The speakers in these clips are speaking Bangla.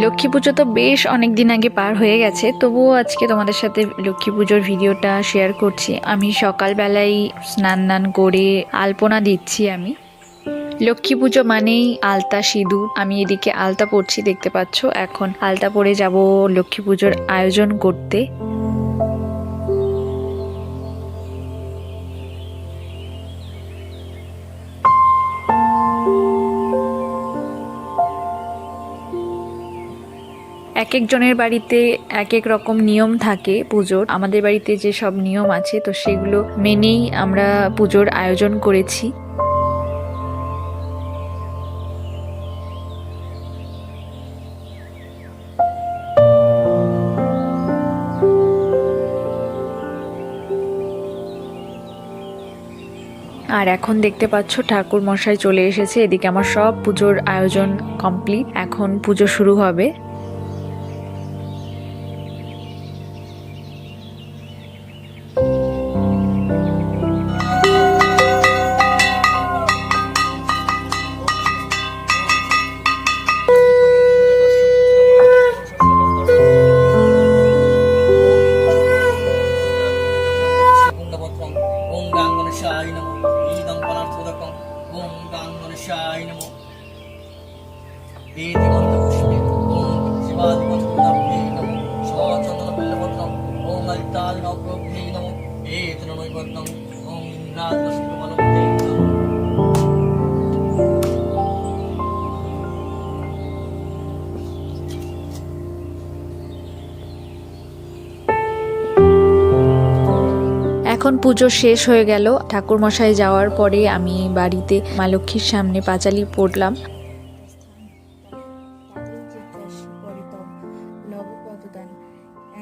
লক্ষ্মী পুজো তো বেশ অনেক দিন আগে পার হয়ে গেছে, তবুও আজকে তোমাদের সাথে লক্ষ্মী পুজোর ভিডিওটা শেয়ার করছি। আমি সকালবেলায় স্নান দান করে আলপনা দিচ্ছি আমি। লক্ষ্মী পুজো মানেই আলতা সিঁদুর। আমি এদিকে আলতা পড়ছি দেখতে পাচ্ছ? এখন আলতা পরে যাব লক্ষ্মী পুজোর আয়োজন করতে। এক একজনের বাড়িতে এক এক রকম নিয়ম থাকে পুজোর। আমাদের বাড়িতে যে সব নিয়ম আছে, তো সেগুলো মেনেই আমরা পুজোর আয়োজন করেছি। আর এখন দেখতে পাচ্ছ ঠাকুর মশাই চলে এসেছে। এদিকে আমার সব পুজোর আয়োজন কমপ্লিট। এখন পুজো শুরু হবে। গণেশায় নমো ঈদং পনার্থোদকম ওং গাং গণেশায় নমো। এতি মন্ত্রপুষ্পে ওং শিবাদিপত্রভ্যে নমো সচন্দনপিল্লপত্রম ওং ললিতাদিনগ্রভ্যে নমো, এতি নৈবদ্যম ওং ইন্দ্রাদশিবলভ্যে নমো এখন পুজো শেষ হয়ে গেল। ঠাকুর মশাই যাওয়ার পরে আমি বাড়িতে মা লক্ষ্মীর সামনে পাঁচালি পড়লাম।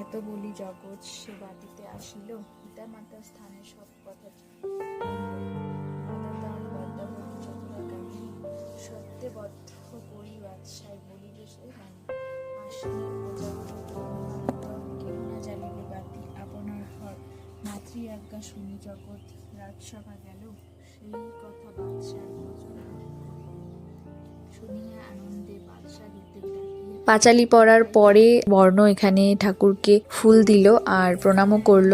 এত বলি জগৎ সে আসিল পিতা মাতার স্থানে সব কথা। আজ্ঞা শুনি জগৎ রাজসভা গেল সেই কথা বাদশার শুনিয়া আনন্দে বাদশা দিতে ডাকিয়া পাঁচালি পড়ার পরে বর্ণ এখানে ঠাকুরকে ফুল দিল আর প্রণামও করল।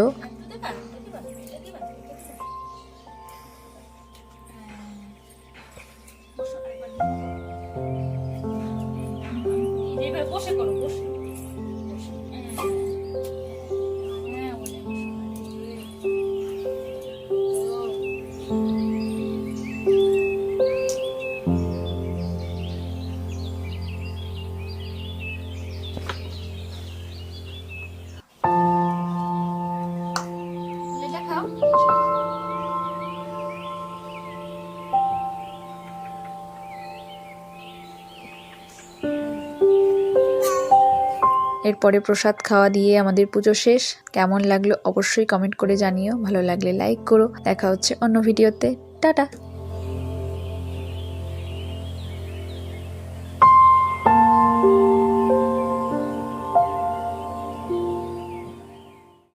বসে করো বসে। এরপরে প্রসাদ খাওয়া দিয়ে আমাদের পুজো শেষ। কেমন লাগল অবশ্যই কমেন্ট করে জানিও। ভালো লাগলে লাইক করো। দেখা হচ্ছে অন্য ভিডিওতে টাটা!